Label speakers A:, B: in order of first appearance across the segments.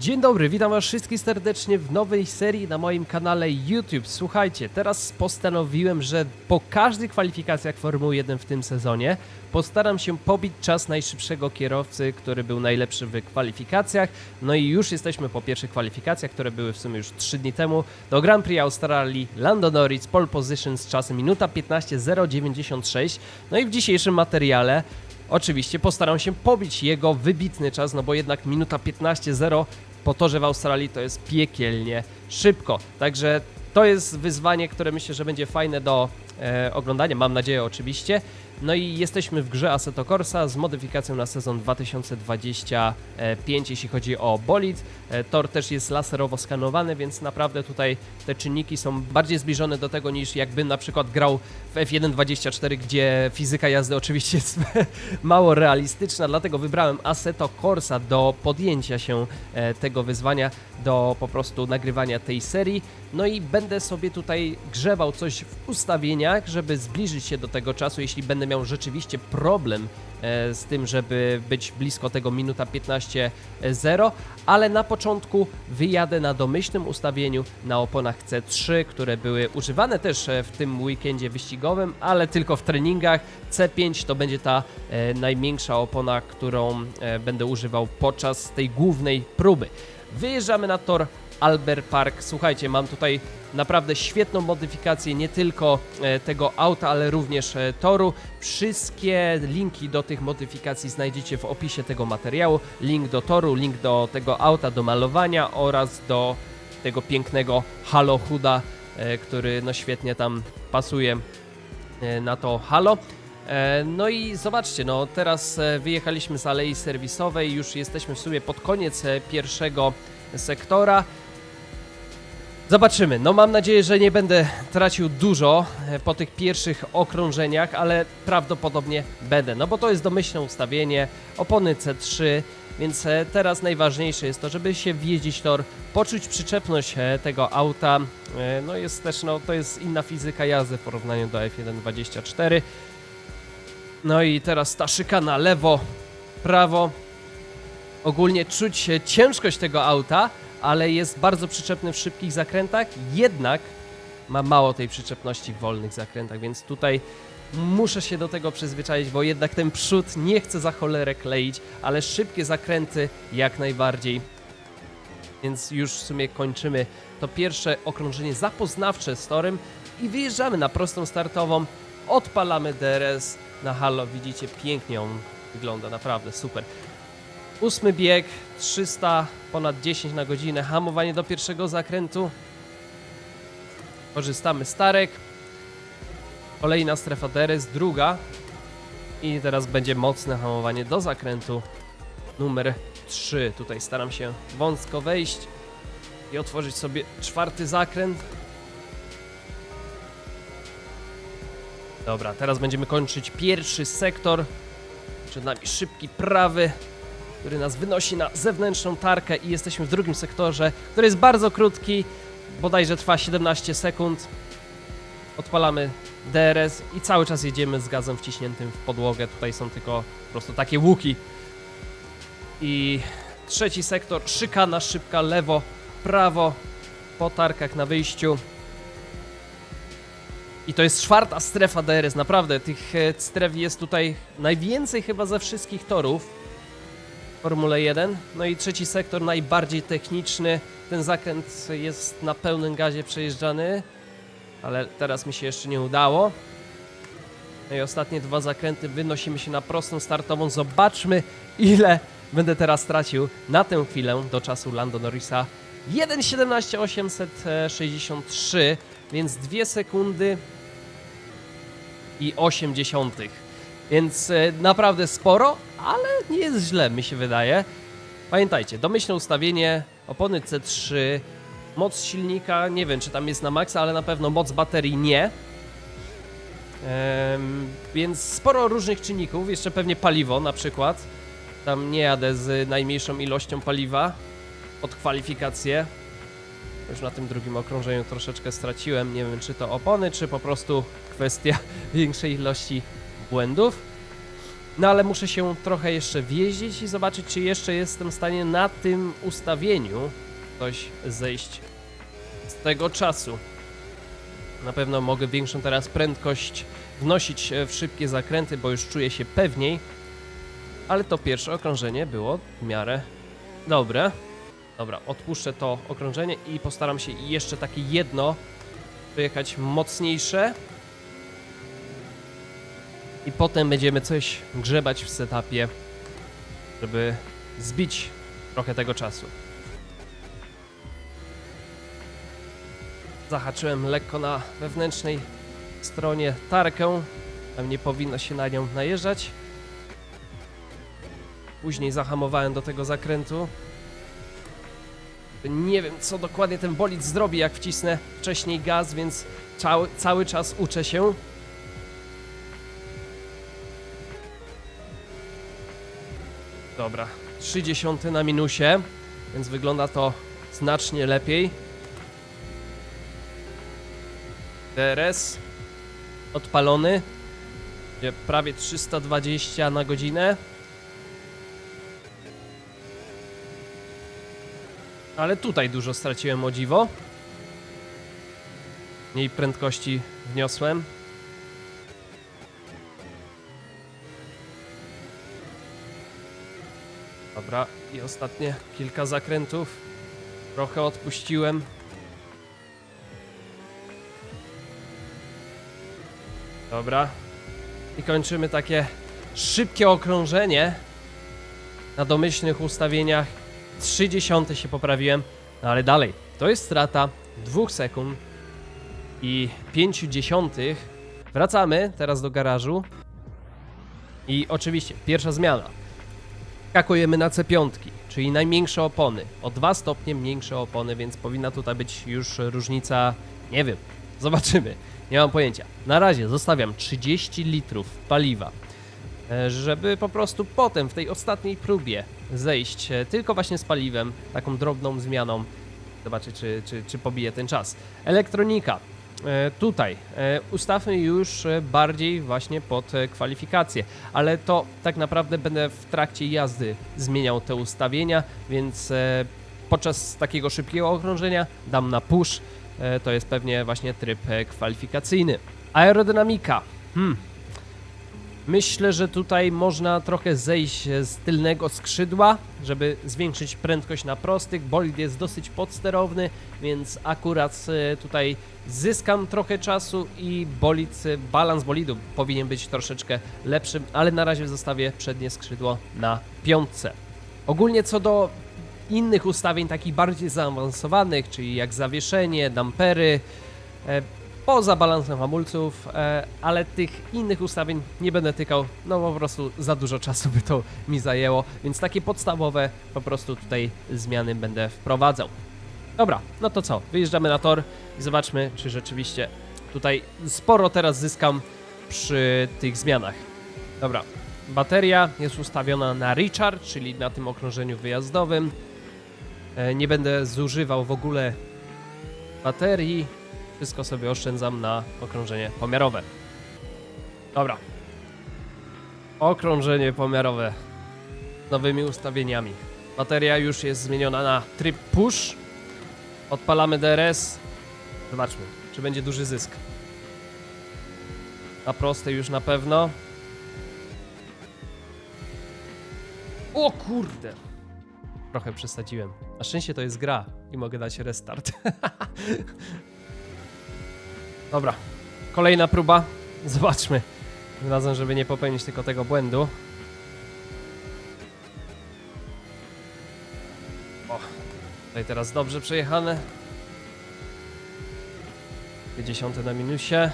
A: Dzień dobry, witam was wszystkich serdecznie w nowej serii na moim kanale YouTube. Słuchajcie, teraz postanowiłem, że po każdych kwalifikacjach Formuły 1 w tym sezonie postaram się pobić czas najszybszego kierowcy, który był najlepszy w kwalifikacjach. No i już jesteśmy po pierwszych kwalifikacjach, które były w sumie już 3 dni temu. Do Grand Prix Australii Lando Norris pole position z czasem minuta 15.096. No i w dzisiejszym materiale Oczywiście postaram się pobić jego wybitny czas, no bo jednak minuta 15.0 po torze w Australii to jest piekielnie szybko. Także to jest wyzwanie, które myślę, że będzie fajne do e, oglądania, mam nadzieję oczywiście. No i jesteśmy w grze Assetto Corsa z modyfikacją na sezon 2025, jeśli chodzi o bolid. E, tor też jest laserowo skanowany, więc naprawdę tutaj te czynniki są bardziej zbliżone do tego niż jakbym na przykład grał w F1.24, gdzie fizyka jazdy oczywiście jest mało realistyczna, dlatego wybrałem Assetto Corsa do podjęcia się e, tego wyzwania, do po prostu nagrywania tej serii. No i będę sobie tutaj grzebał coś w ustawieniach, żeby zbliżyć się do tego czasu, jeśli będę miał rzeczywiście problem e, z tym, żeby być blisko tego minuta 15.0, ale na początku wyjadę na domyślnym ustawieniu na oponach C3, które były używane też e, w tym weekendzie wyścigowym, ale tylko w treningach. C5 to będzie ta e, najmniejsza opona, którą będę używał podczas tej głównej próby. Wyjeżdżamy na tor Albert Park. Słuchajcie, mam tutaj naprawdę świetną modyfikację nie tylko e, tego auta, ale również e, toru. Wszystkie linki do tych modyfikacji znajdziecie w opisie tego materiału. Link do toru, link do tego auta, do malowania oraz do tego pięknego Halo Huda, e, który no świetnie tam pasuje na to Halo. No i zobaczcie, no teraz wyjechaliśmy z alei serwisowej, już jesteśmy w sumie pod koniec pierwszego sektora. Zobaczymy. No mam nadzieję, że nie będę tracił dużo e, po tych pierwszych okrążeniach, ale prawdopodobnie będę. No bo to jest domyślne ustawienie, opony C3, więc e, teraz najważniejsze jest to, żeby się wjeździć tor, poczuć przyczepność e, tego auta. No jest też, no to jest inna fizyka jazdy w porównaniu do F1.24. No i teraz ta szykana lewo, prawo. Ogólnie czuć ciężkość tego auta, ale jest bardzo przyczepny w szybkich zakrętach, jednak ma mało tej przyczepności w wolnych zakrętach, więc tutaj muszę się do tego przyzwyczaić, bo jednak ten przód nie chce za cholerę kleić, ale szybkie zakręty jak najbardziej. Więc już w sumie kończymy to pierwsze okrążenie zapoznawcze z torem i wyjeżdżamy na prostą startową. Odpalamy DRS na halo, widzicie pięknie on wygląda, naprawdę super. Ósmy bieg, 300, ponad 10 na godzinę, hamowanie do pierwszego zakrętu. Korzystamy z tarek. Kolejna strefa DRS, druga. I teraz będzie mocne hamowanie do zakrętu numer 3. Tutaj staram się wąsko wejść i otworzyć sobie czwarty zakręt. Dobra, teraz będziemy kończyć pierwszy sektor. Przed nami szybki prawy, który nas wynosi na zewnętrzną tarkę i jesteśmy w drugim sektorze, który jest bardzo krótki, bodajże trwa 17 sekund. Odpalamy DRS i cały czas jedziemy z gazem wciśniętym w podłogę. Tutaj są tylko po prostu takie łuki. I trzeci sektor, szykana szybka, lewo, prawo, po tarkach na wyjściu. I to jest czwarta strefa DRS, naprawdę tych e, stref jest tutaj najwięcej chyba ze wszystkich torów. Formule 1. No i trzeci sektor najbardziej techniczny. Ten zakręt jest na pełnym gazie przejeżdżany, ale teraz mi się jeszcze nie udało. No i ostatnie dwa zakręty wynosimy się na prostą startową. Zobaczmy ile będę teraz tracił na tę chwilę do czasu Lando Norrisa. 1.17.863, więc 2 sekundy i 8 dziesiątych. Więc e, naprawdę sporo, ale nie jest źle, mi się wydaje. Pamiętajcie, domyślne ustawienie, opony C3, moc silnika, nie wiem czy tam jest na maksa, ale na pewno moc baterii nie. Em, więc sporo różnych czynników, jeszcze pewnie paliwo na przykład. Tam nie jadę z najmniejszą ilością paliwa pod kwalifikację. Już na tym drugim okrążeniu troszeczkę straciłem. Nie wiem, czy to opony, czy po prostu kwestia większej ilości błędów. No ale muszę się trochę jeszcze wjeździć i zobaczyć, czy jeszcze jestem w stanie na tym ustawieniu coś zejść z tego czasu. Na pewno mogę większą teraz prędkość wnosić e, w szybkie zakręty, bo już czuję się pewniej. Ale to pierwsze okrążenie było w miarę dobre. Dobra, odpuszczę to okrążenie i postaram się jeszcze takie jedno wyjechać mocniejsze. I potem będziemy coś grzebać w setupie, żeby zbić trochę tego czasu. Zahaczyłem lekko na wewnętrznej stronie tarkę. Tam nie powinno się na nią najeżdżać. Później zahamowałem do tego zakrętu. Nie wiem, co dokładnie ten bolid zrobi, jak wcisnę wcześniej gaz, więc cały, cały czas uczę się. Dobra, 30 na minusie, więc wygląda to znacznie lepiej. DRS odpalony. Będzie Prawie 320 na godzinę. Ale tutaj dużo straciłem o dziwo. Mniej prędkości wniosłem. Dobra, i ostatnie kilka zakrętów. Trochę odpuściłem. Dobra. I kończymy takie szybkie okrążenie na domyślnych ustawieniach. 30 się poprawiłem, no ale dalej. To jest strata 2 sekund i 5 dziesiątych. Wracamy teraz do garażu. I oczywiście, pierwsza zmiana. Skakujemy na C5, czyli najmniejsze opony. O 2 stopnie mniejsze opony, więc powinna tutaj być już różnica, nie wiem, zobaczymy. Nie mam pojęcia. Na razie zostawiam 30 litrów paliwa, e, żeby po prostu potem w tej ostatniej próbie zejść e, tylko właśnie z paliwem, taką drobną zmianą. Zobaczyć, czy, czy, czy pobije ten czas. Elektronika. E, Tutaj e, ustawmy już e, bardziej właśnie pod kwalifikacje, ale to tak naprawdę będę w trakcie jazdy zmieniał te ustawienia, więc podczas takiego szybkiego okrążenia dam na push. To jest pewnie właśnie tryb kwalifikacyjny. Aerodynamika. Hmm. Myślę, że tutaj można trochę zejść e, z tylnego skrzydła, żeby zwiększyć prędkość na prostych. Bolid jest dosyć podsterowny, więc akurat e, tutaj zyskam trochę czasu i bolid, e, balans bolidu powinien być troszeczkę lepszy, ale na razie zostawię przednie skrzydło na piątce. Ogólnie co do innych ustawień takich bardziej zaawansowanych, czyli jak zawieszenie, dampery, poza balansem hamulców, e, ale tych innych ustawień nie będę tykał, no po prostu za dużo czasu by to mi zajęło, więc takie podstawowe po prostu tutaj zmiany będę wprowadzał. Dobra, no to co, wyjeżdżamy na tor i zobaczmy, czy rzeczywiście tutaj sporo teraz zyskam przy tych zmianach. Dobra, bateria jest ustawiona na recharge, czyli na tym okrążeniu wyjazdowym. E, Nie będę zużywał w ogóle baterii. Wszystko sobie oszczędzam na okrążenie pomiarowe. Dobra. Okrążenie pomiarowe z nowymi ustawieniami. Bateria już jest zmieniona na tryb push. Odpalamy DRS. Zobaczmy, czy będzie duży zysk. Na prostej już na pewno. O kurde! Trochę przesadziłem. Na szczęście to jest gra i mogę dać restart. Dobra, kolejna próba. Zobaczmy. Tym razem, żeby nie popełnić tylko tego błędu. O, tutaj teraz dobrze przejechane. Dwie dziesiąte na minusie.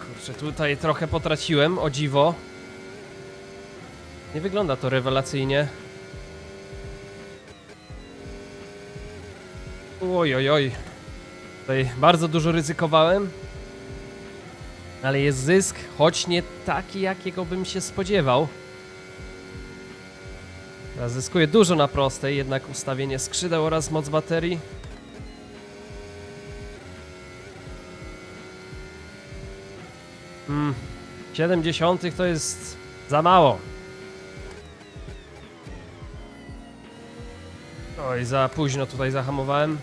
A: Kurczę, tutaj trochę potraciłem, o dziwo. Nie wygląda to rewelacyjnie. Oj, oj, oj. Tutaj bardzo dużo ryzykowałem. Ale jest zysk, choć nie taki, jakiego bym się spodziewał. Ja zyskuję dużo na prostej, jednak ustawienie skrzydeł oraz moc baterii. Mm, 70 to jest za mało. Oj, za późno tutaj zahamowałem.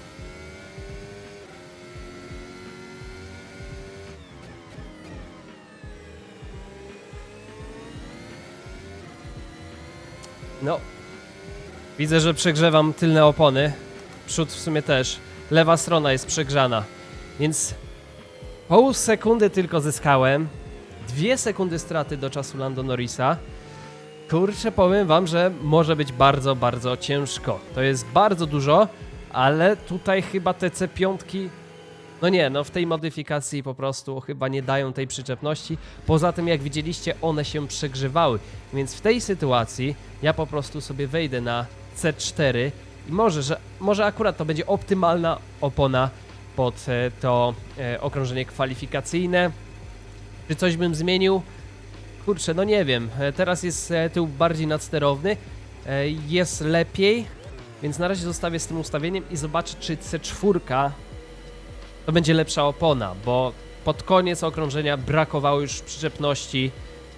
A: No. Widzę, że przegrzewam tylne opony. Przód w sumie też. Lewa strona jest przegrzana. Więc pół sekundy tylko zyskałem. Dwie sekundy straty do czasu Lando Norrisa. Kurczę, powiem wam, że może być bardzo, bardzo ciężko. To jest bardzo dużo, ale tutaj chyba te C5 no nie, no w tej modyfikacji po prostu chyba nie dają tej przyczepności. Poza tym, jak widzieliście, one się przegrzewały. Więc w tej sytuacji ja po prostu sobie wejdę na C4 i może, że, może akurat to będzie optymalna opona pod e, to e, okrążenie kwalifikacyjne. Czy coś bym zmienił? Kurczę, no nie wiem. E, Teraz jest tył bardziej nadsterowny. Jest lepiej, więc na razie zostawię z tym ustawieniem i zobaczę, czy C4 to będzie lepsza opona, bo pod koniec okrążenia brakowało już przyczepności,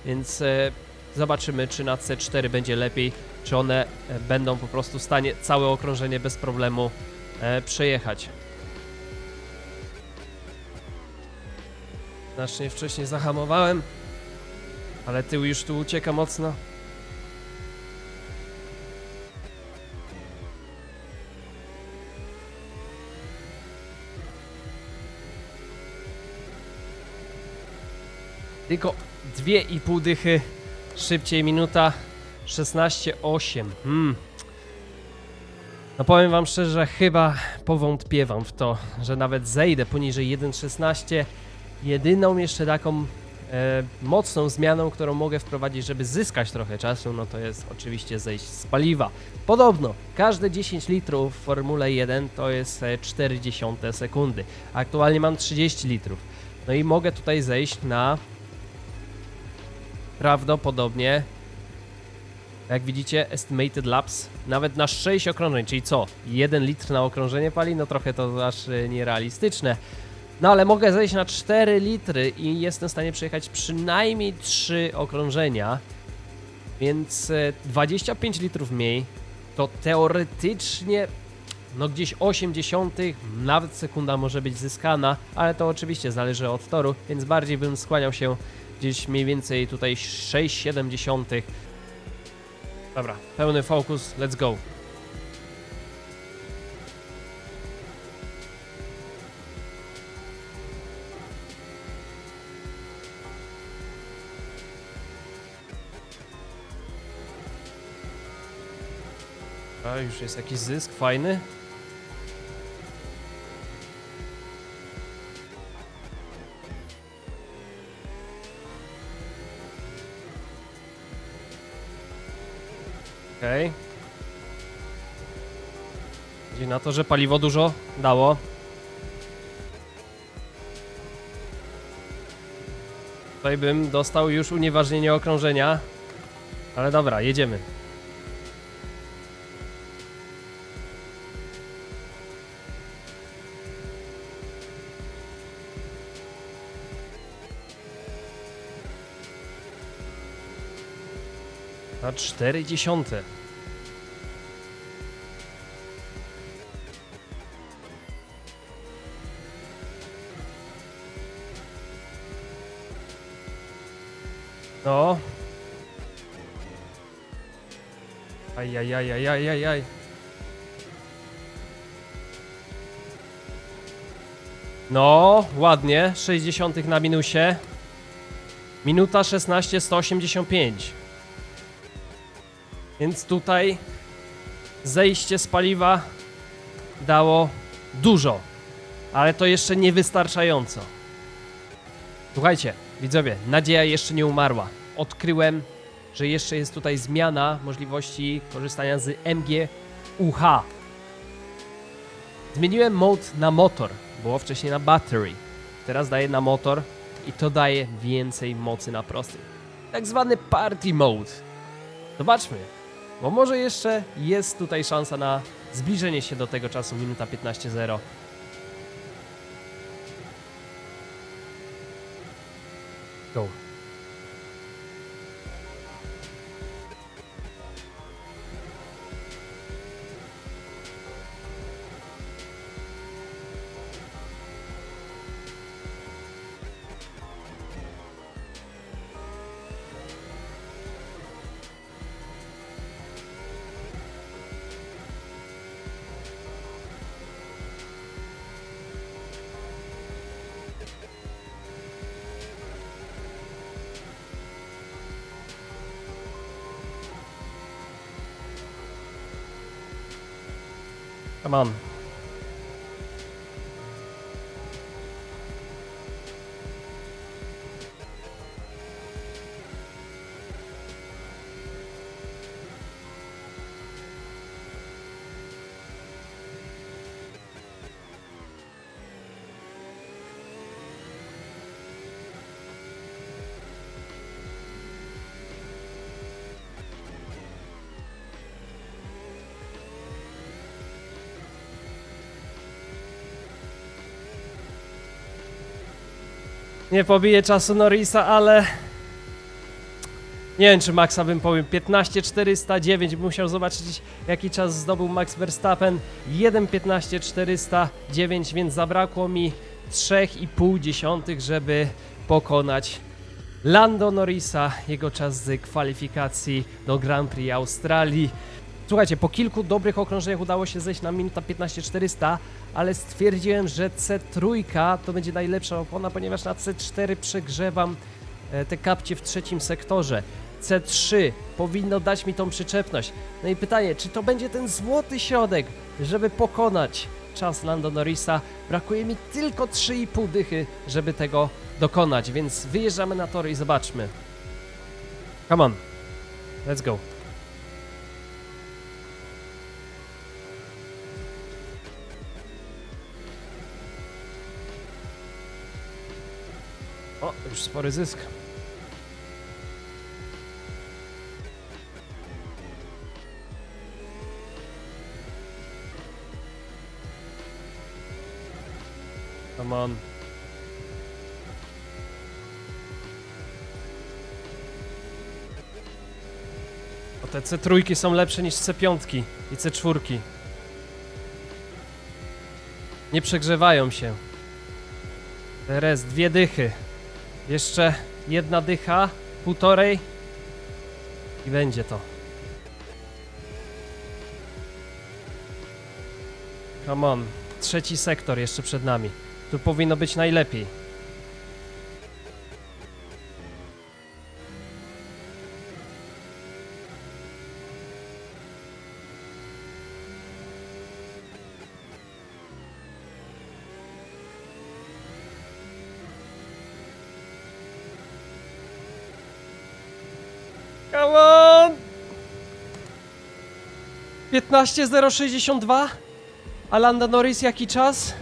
A: więc e, zobaczymy, czy na C4 będzie lepiej, czy one e, będą po prostu w stanie całe okrążenie bez problemu e, przejechać. Znacznie wcześniej zahamowałem, ale tył już tu ucieka mocno. Tylko 2,5 dychy szybciej, minuta 16,8. Hmm. No powiem wam szczerze, chyba powątpiewam w to, że nawet zejdę poniżej 1,16. Jedyną jeszcze taką e, mocną zmianą, którą mogę wprowadzić, żeby zyskać trochę czasu, no to jest oczywiście zejść z paliwa. Podobno każde 10 litrów w Formule 1 to jest e, 0,4 sekundy. Aktualnie mam 30 litrów. No i mogę tutaj zejść na prawdopodobnie jak widzicie estimated laps nawet na 6 okrążeń, czyli co? 1 litr na okrążenie pali? No trochę to aż y, nierealistyczne. No ale mogę zejść na 4 litry i jestem w stanie przejechać przynajmniej 3 okrążenia. Więc y, 25 litrów mniej to teoretycznie no gdzieś 80, nawet sekunda może być zyskana, ale to oczywiście zależy od toru, więc bardziej bym skłaniał się gdzieś mniej więcej tutaj 6,7. Dobra, pełny fokus, let's go. A już jest jakiś zysk fajny. Okej. Okay. na to, że paliwo dużo dało. Tutaj bym dostał już unieważnienie okrążenia. Ale dobra, jedziemy. Na 4 dziesiąte. No. Ajajajajajajaj. No, ładnie. 60 na minusie. Minuta 16, 185. Więc tutaj zejście z paliwa dało dużo, ale to jeszcze nie wystarczająco. Słuchajcie, widzowie, nadzieja jeszcze nie umarła. Odkryłem, że jeszcze jest tutaj zmiana możliwości korzystania z MG-UH. Zmieniłem mode na motor, było wcześniej na battery. Teraz daję na motor i to daje więcej mocy na prostym. Tak zwany party mode. Zobaczmy, bo może jeszcze jest tutaj szansa na zbliżenie się do tego czasu minuta 15.0. Go. Come Nie pobiję czasu Norrisa, ale... Nie wiem, czy Maxa bym pobił. 15.409 bym musiał zobaczyć, jaki czas zdobył Max Verstappen. 1.15.409, więc zabrakło mi 3,5 dziesiątych, żeby pokonać Lando Norrisa. Jego czas z kwalifikacji do Grand Prix Australii. Słuchajcie, po kilku dobrych okrążeniach udało się zejść na minuta 15.400, ale stwierdziłem, że C3 to będzie najlepsza opona, ponieważ na C4 przegrzewam e, te kapcie w trzecim sektorze. C3 powinno dać mi tą przyczepność. No i pytanie, czy to będzie ten złoty środek, żeby pokonać czas Lando Norrisa? Brakuje mi tylko 3,5 dychy, żeby tego dokonać, więc wyjeżdżamy na tory i zobaczmy. Come on, let's go. Już spory zysk. Come. O, te C3 są lepsze niż C5 i C4. Nie przegrzewają się. Teraz dwie dychy. Jeszcze jedna dycha, półtorej i będzie to. Come on. Trzeci sektor jeszcze przed nami. Tu powinno być najlepiej. Come on! 15.062 A Lando Norris jaki czas?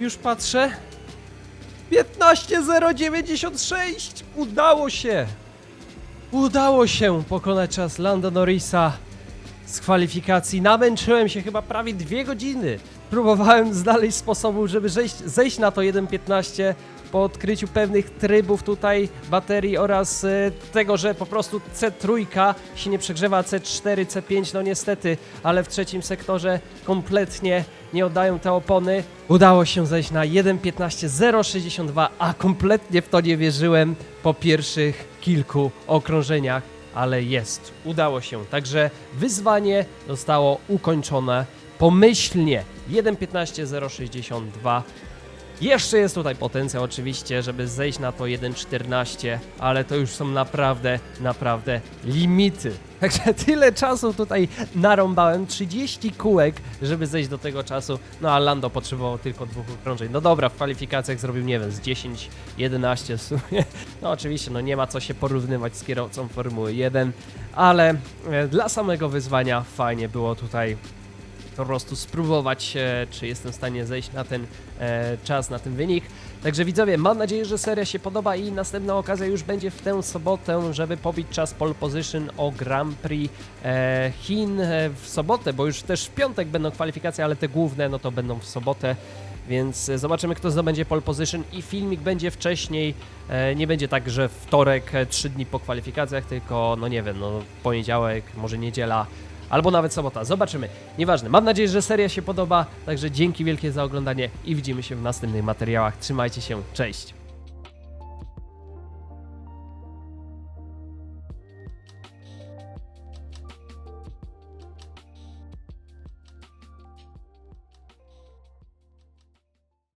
A: Już patrzę 15.096 Udało się! Udało się pokonać czas Lando Norrisa z kwalifikacji. Namęczyłem się chyba prawie dwie godziny. Próbowałem znaleźć sposobu, żeby zejść, zejść na to 1.15 po odkryciu pewnych trybów tutaj baterii oraz e, tego, że po prostu C3 się nie przegrzewa, C4, C5, no niestety, ale w trzecim sektorze kompletnie nie oddają te opony. Udało się zejść na 1.15.062, a kompletnie w to nie wierzyłem po pierwszych kilku okrążeniach, ale jest, udało się. Także wyzwanie zostało ukończone pomyślnie. 1.15.062 jeszcze jest tutaj potencjał oczywiście, żeby zejść na to 1.14, ale to już są naprawdę, naprawdę limity. Także tyle czasu tutaj narąbałem, 30 kółek, żeby zejść do tego czasu, no a Lando potrzebował tylko dwóch okrążeń. No dobra, w kwalifikacjach zrobił, nie wiem, z 10, 11 w sumie. No oczywiście, no nie ma co się porównywać z kierowcą Formuły 1, ale e, dla samego wyzwania fajnie było tutaj po prostu spróbować, e, czy jestem w stanie zejść na ten e, czas, na ten wynik. Także widzowie, mam nadzieję, że seria się podoba i następna okazja już będzie w tę sobotę, żeby pobić czas pole position o Grand Prix e, Chin w sobotę, bo już też w piątek będą kwalifikacje, ale te główne no to będą w sobotę. Więc zobaczymy, kto zdobędzie pole position i filmik będzie wcześniej. Nie będzie tak, że wtorek, trzy dni po kwalifikacjach, tylko no nie wiem, no poniedziałek, może niedziela, albo nawet sobota. Zobaczymy. Nieważne. Mam nadzieję, że seria się podoba. Także dzięki wielkie za oglądanie i widzimy się w następnych materiałach. Trzymajcie się. Cześć.